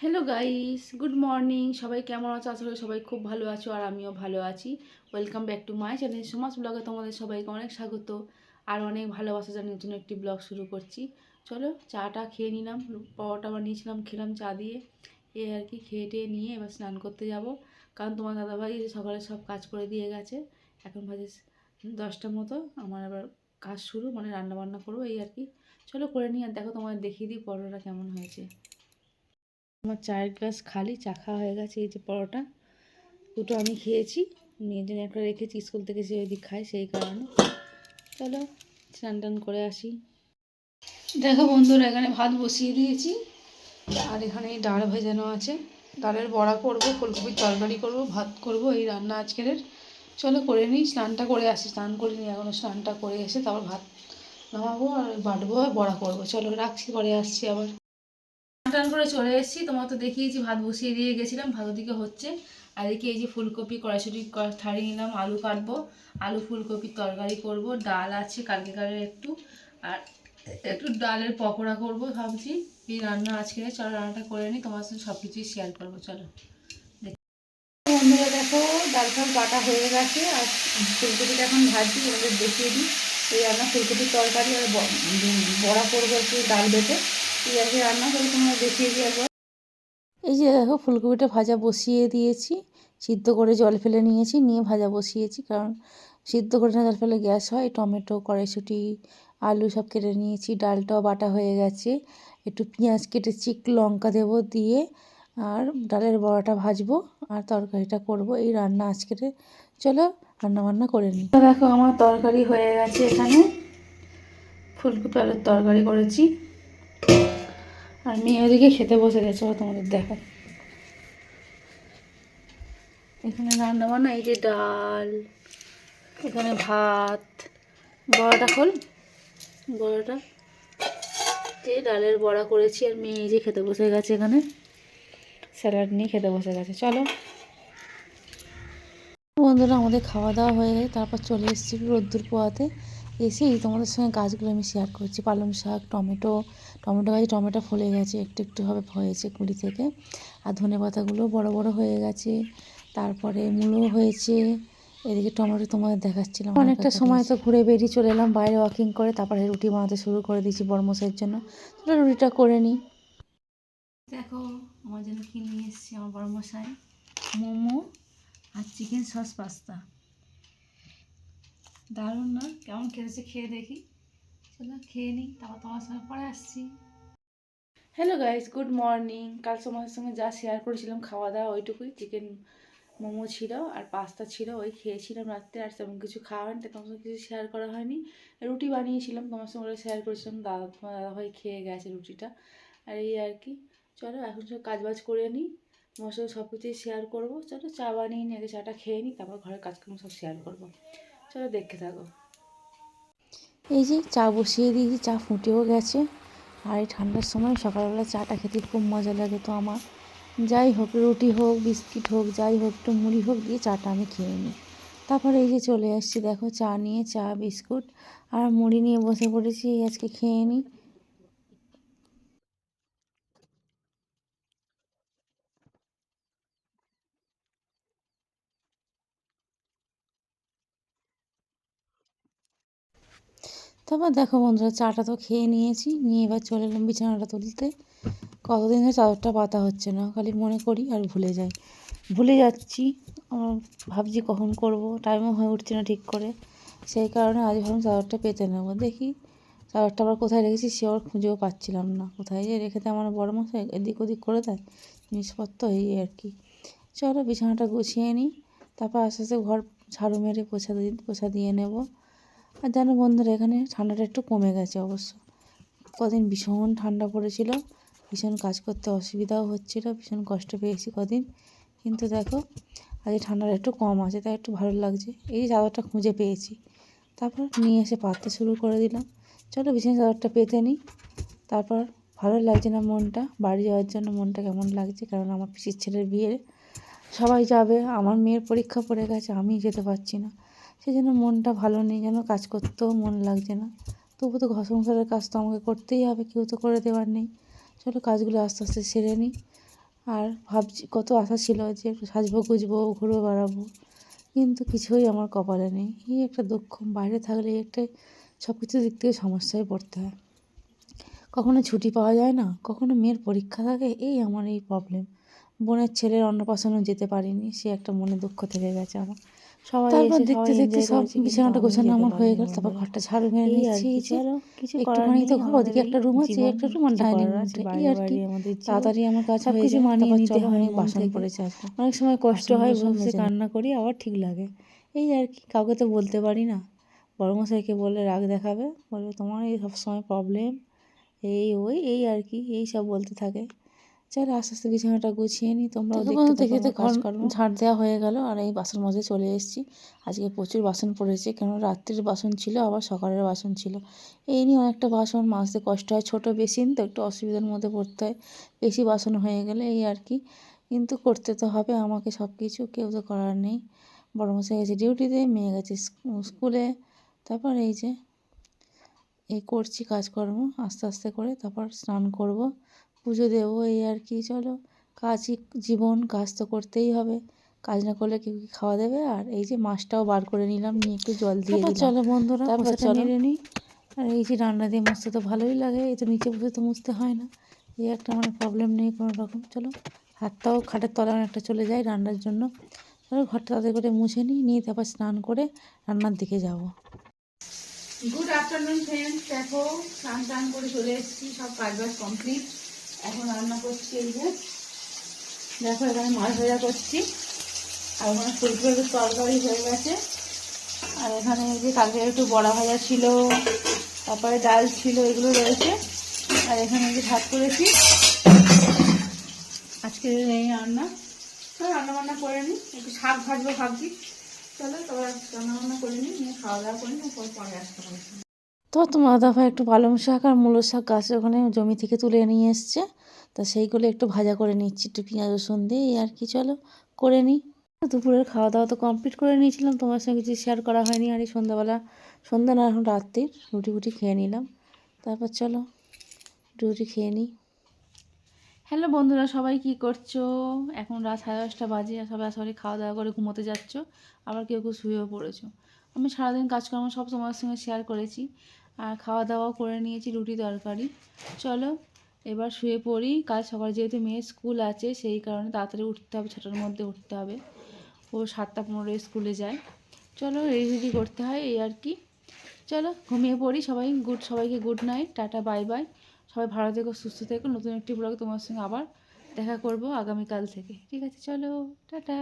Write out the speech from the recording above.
Hello guys good morning সবাই কেমন আছো? আসলে সবাই খুব ভালো আছো আর আমিও ভালো আছি। Welcome back to my channel সমাজ ব্লগে তোমাদের সবাইকে অনেক স্বাগত আর অনেক ভালোবাসা জানিয়ে নতুন একটি ব্লগ শুরু করছি। চলো, চাটা খেয়ে নিলাম, পরোটা নিয়েছিলাম খেলাম চা দিয়ে। এ আর কি, খেয়ে টেয়ে নিয়ে এবার স্নান করতে যাব। কারণ তোমার দাদাভাই সকালে সব কাজ করে দিয়ে গেছে। এখন বাজে দশটার মতো, আমার আবার কাজ শুরু মানে রান্না বান্না করব, এই আর কি। চলো করে নিই আর দেখো তোমাদের দেখিয়ে দিই পরোটা কেমন হয়েছে। আমার চায়ের গ্লাস খালি, চা খাওয়া হয়ে গেছে, এই যে পরোটা। দুটো আমি খেয়েছি মেয়ের জন্য একটা রেখেছি, স্কুল থেকে সে ওইদিক খায় সেই কারণে। চলো, স্নান টান করে আসি। দেখো বন্ধুরা, এখানে ভাত বসিয়ে দিয়েছি, আর এখানে ডাল ভেজানো আছে। ডালের বড়া করব, ফুলকপির তরকারি করব, ভাত করব, এই রান্না আজকের। চলো করে নিই, স্নানটা করে আসি, স্নান করে নিই এখনও স্নানটা করে এসে তারপর ভাত নামাবো আর বাটবো আর বড়া করব। চলো, রাখছি, পরে আসছি আবার। টান করে চলে এসেছি। তোমার তো দেখিয়েছি, ভাত বসিয়ে দিয়ে গেছিলাম, ভাত ওদিকে হচ্ছে। আর এই যে ফুলকপি কড়াইশুটি ছাড়িয়ে নিলাম, আলু কাটবো। আলু ফুলকপির তরকারি করব, ডাল আছে কালকে কালের একটু। আর একটু ডালের পকোড়া করব ভাবছি। এই রান্না আজকে? চলো রান্নাটা করে নিই, তোমার সাথে সব কিছুই শেয়ার করব, চলো। বন্ধুরা, দেখো, ডাল ফাল কাটা হয়ে গেছে। আর ফুলকপিটা এখন ভাজছি, তোমাদের দেখিয়ে দিই। এই রান্না ফুলকপির তরকারি আর বড়া করব একটু ডাল বেটে। রান্না করে তোমরা দেখিয়ে দিই একবার এই যে দেখো ফুলকপিটা ভাজা বসিয়ে দিয়েছি সিদ্ধ করে জল ফেলে নিয়েছি নিয়ে ভাজা বসিয়েছি কারণ সিদ্ধ করে না জল ফেলে গ্যাস হয়। টমেটো কড়াইশুঁটি আলু সব কেটে নিয়েছি ডালটাও বাটা হয়ে গেছে। একটু পেঁয়াজ কেটেছি লঙ্কা দেবো দিয়ে আর ডালের বড়াটা ভাজবো আর তরকারিটা করব। এই রান্না আজকের। চলো রান্না বান্না করে নিই। দেখো আমার তরকারি হয়ে গেছে এখানে। ফুলকপি আলুর তরকারি করেছি। আর মেয়ে ওদিকে খেতে বসে গেছে তোমাদের দেখো এখানে রান্না বান্না, এই যে ডাল, এখানে ভাত, বড়াটা খোল। বড়াটা যে ডালের বড়া করেছি আর মেয়ে যে খেতে বসে গেছে এখানে। স্যালাড নিয়ে খেতে বসে গেছে, চলো। বন্ধুরা, আমাদের খাওয়া দাওয়া হয়ে গেছে, তারপর চলে এসেছি রোদ্দুর পোয়াতে এসে এই তোমাদের সঙ্গে গাছগুলো আমি শেয়ার করছি। পালং শাক টমেটো টমেটো গাছে টমেটো ফলে গেছে একটু একটুভাবে হয়েছে কুড়ি থেকে। আর ধনে পাতাগুলো বড় বড় হয়ে গেছে। তারপরে মূলো হয়েছে। এদিকে টমেটো তোমাদের দেখাচ্ছিলাম। অনেকটা সময় তো ঘুরে বেরিয়ে চলে এলাম বাইরে ওয়াকিং করে তারপরে রুটি বানাতে শুরু করে দিয়েছি বর্মসের জন্য। তাহলে রুটিটা করে নিই। দেখো আমার জন্য কি নিয়ে এসেছি আমার বর্মশাই? মোমো আর চিকেন সস পাস্তা দারুণ না? কেমন খেতেছে খেয়ে দেখি। চলো খেয়ে নিই, তারপর তোমার সঙ্গে পরে আসছি। হ্যালো গাইস গুড মর্নিং কাল তোমাদের সঙ্গে যা শেয়ার করেছিলাম খাওয়া দাওয়া ওইটুকুই। চিকেন মোমো ছিল আর পাস্তা ছিল, ওই খেয়েছিলাম রাত্রে আর তেমন কিছু খাওয়া হয়নি তোমার সঙ্গে কিছু শেয়ার করা হয়নি। রুটি বানিয়েছিলাম তোমার সঙ্গে শেয়ার করেছিলাম, দাদা, তোমার দাদাভাই খেয়ে গেছে রুটিটা। আর এই আর কি। চলো এখন সব কাজ বাজ করে নিই, তোমার সঙ্গে সব কিছুই শেয়ার করব। চলো চা বানিয়ে নিই, আগে চাটা খেয়ে নিই, তারপর ঘরের কাজকর্ম সব শেয়ার করব। চলো দেখতে থাকো। এই যে চা বসিয়ে দিয়েছি, চা ফুটেও গেছে। আর এই ঠান্ডার সময় সকালবেলা চাটা খেতে খুব মজা লাগে তো আমার। যাই হোক, রুটি হোক, বিস্কিট হোক, যাই হোক, একটু মুড়ি হোক দিয়ে চাটা আমি খেয়ে নিই। তারপরে এই যে চলে আসছি, দেখো চা নিয়ে, চা, বিস্কুট আর মুড়ি নিয়ে বসে পড়েছি আজকে খেয়ে নিই। তারপর দেখো বন্ধুরা, চাটা তো খেয়ে নিয়েছি। নিয়ে এবার চলে এলাম বিছানাটা তুলতে। কতদিন ধরে চাদরটা পাতা হচ্ছে না, খালি মনে করি আর ভুলে যাই। ভুলে যাচ্ছি আমার ভাবছি কখন করব টাইমও হয়ে উঠছে না ঠিক করে। সেই কারণে আজ ভাবলাম চাদরটা পেতে নেব। দেখি চাদরটা আবার কোথায় রেখেছি সে আবার খুঁজেও পাচ্ছিলাম না। কোথায় যে রেখে দেয় আমার বড় মশাই, এদিক ওদিক করে দেয়, জিনিসপত্র এই আর কি। চলো বিছানাটা গুছিয়ে নিই, তারপর আস্তে আস্তে ঘর ঝাড়ু মেরে পোছা দিয়ে পোছা দিয়ে নেব। আর জানো বন্ধুরা, এখানে ঠান্ডাটা একটু কমে গেছে অবশ্য। কদিন ভীষণ ঠান্ডা পড়েছিল, ভীষণ কাজ করতে অসুবিধাও হচ্ছিল, ভীষণ কষ্ট পেয়েছি কদিন। কিন্তু দেখো আজ ঠান্ডাটা একটু কম আছে, তাই একটু ভালো লাগছে। এই চাদরটা খুঁজে পেয়েছি। তারপর নিয়ে এসে পাততে শুরু করে দিলাম। চলো বিছানা চাদরটা পেতে নিই। তারপর ভালো লাগছে না মনটা, বাড়ি যাওয়ার জন্য মনটা কেমন লাগছে, কারণ আমার পিসির ছেলের বিয়ে। সবাই যাবে, আমার মেয়ের পরীক্ষা পড়ে গেছে, আমি যেতে পারছি না। সেই জন্য মনটা ভালো নেই যেন, কাজ করতেও মন লাগছে না। তবু তো ঘর সংসারের কাজ তো আমাকে করতেই হবে, কেউ তো করে দেওয়ার নেই। চলো কাজগুলো আস্তে আস্তে সেরে নিই। আর ভাবছি, কত আশা ছিল যে একটু সাজবো, গুজবো, ঘুরবো, বেড়াবো। কিন্তু কিছুই আমার কপালে নেই। এই একটা দুঃখ, বাইরে থাকলে একটা সব কিছু দিক থেকে সমস্যায় পড়তে হয়। কখনো ছুটি পাওয়া যায় না, কখনো মেয়ের পরীক্ষা থাকে, এই আমার এই প্রবলেম বোনের ছেলের অন্নপ্রাশনেও যেতে পারিনি সে একটা মনে দুঃখ থেকে গেছে আমার। সবাই তারপর দেখতে দেখতে সব বিছানাটা গোছানো আমার হয়ে গেল তারপর ঘরটা ঝাড়ু মেরে নিচ্ছি কিছু একটুখানি তো ঘর ওদিকে একটা রুম আছে একটা রুম আর ডাইনিং এই আর কি। তাড়াতাড়ি আমার সব কিছু মানিয়ে নিতে হয় অনেক বাসন পড়েছে অনেক সময় কষ্ট হয় বসে কান্না করি আবার ঠিক লাগে। এই আর কি কাউকে তো বলতে পারি না। বড়মশাইকে বলে রাগ দেখাবে বলবে তোমার এই সব সময় প্রবলেম এই ওই এই আর কি এই সব বলতে থাকে। চলো আস্তে আস্তে বিছানাটা গুছিয়ে নিই তোমরাও দেখতে কাজকর্ম। ঝাড় দেওয়া হয়ে গেল আর এই বাসন মজে চলে এসেছি। আজকে প্রচুর বাসন পড়েছে কেন রাত্রির বাসন ছিল আবার সকালের বাসন ছিল। এই নিয়ে অনেকটা বাসন মাজতে কষ্ট হয় ছোটো বেসিন তো একটু অসুবিধার মধ্যে পড়তে হয় বেশি বাসন হয়ে গেলে এই আর কি। কিন্তু করতে তো হবে আমাকে সব কিছু কেউ তো করার নেই। বড় মশাই গেছে ডিউটিতে মেয়ে গেছে স্কুলে। তারপর এই যে এই করছি কাজকর্ম আস্তে আস্তে করে তারপর স্নান করব। পুজো দেবো এই আর কি চলো। কাজই জীবন কাজ তো করতেই হবে। কাজ না করলে কেউ কি খাওয়া দেবে? আর এই যে মাছটাও বার করে নিলাম নিয়ে একটু জল দিয়ে দিলাম। চলো বন্ধুরা তারপর চলো। নিই। আর এই যে রান্না দিয়ে মুছতে তো ভালোই লাগে এই তো নিচে বসে তো মুছতে হয় না। এই একটা আমার প্রবলেম নেই কোনো রকম চলো হাতটাও খাটের তলা অনেকটা চলে যায় রান্নার জন্য। চলো ঘরটা তাদের করে মুছে নিই নিয়ে তারপর স্নান করে রান্নার দিকে যাব। গুড আফটারনুন ফ্রেন্ডস দেখো স্নান টান করে চলে এসেছি সব কাজ বাজ কমপ্লিট এখন রান্না করছি এই যে। দেখো এখানে মাছ ভাজা করছি। আর ওখানে ফুলকপির তরকারি হয়ে গেছে। আর এখানে এই যে কালকে একটু বড়া ভাজা ছিল, তারপরে ডাল ছিল, এগুলো রয়েছে। আর এখানে যে ভাত করেছি। আজকে এই রান্না। রান্না বান্না করে নিই। একটু শাক ভাজবো ভাবছি। চলো তবে রান্না বান্না করে নিই, নিয়ে খাওয়া দাওয়া করে নিই পরে আসতে পারি তো তোমার দাফা একটু পালং শাক আর মূলো শাক গাছ ওখানে জমি থেকে তুলে নিয়ে এসছে। তা সেইগুলো একটু ভাজা করে নিচ্ছি, একটু পেঁয়াজ, রসুন দিয়ে আর কি চলো, করে নিই দুপুরের খাওয়া দাওয়া তো কমপ্লিট করে নিয়েছিলাম, তোমার সঙ্গে কিছু শেয়ার করা হয়নি আর এই সন্ধ্যাবেলা, সন্ধ্যা না, এখন রাত্রির রুটি ফুটি খেয়ে নিলাম। তারপর চলো রুটি খেয়ে নিই হ্যালো বন্ধুরা, সবাই কি করছ? এখন রাত সাড়ে দশটা বাজে, সবাই সবাই খাওয়া দাওয়া করে ঘুমোতে যাচ্ছ, আবার কেউ কেউ শুয়েও পড়েছো। আমি সারাদিন কাজকর্ম সব তোমার সঙ্গে শেয়ার করেছি, আর খাওয়া দাওয়াও করে নিয়েছি, রুটি তরকারি। চলো, এবার শুয়ে পড়ি, কাল সকালে যেহেতু মেয়ের স্কুল আছে, সেই কারণে তাড়াতাড়ি উঠতে হবে, ছটার মধ্যে উঠতে হবে। ও সাতটা পনেরোয় স্কুলে যায়। চলো রেডি করতে হয়, এই আর কি। চলো, ঘুমিয়ে পড়ি সবাই গুড সবাইকে good night tata bye bye সবাই ভালো থেকো, সুস্থ থেকো। নতুন একটি ব্লগে তোমার সঙ্গে আবার দেখা করব আগামীকাল থেকে। ঠিক আছে, চলো, টাটা।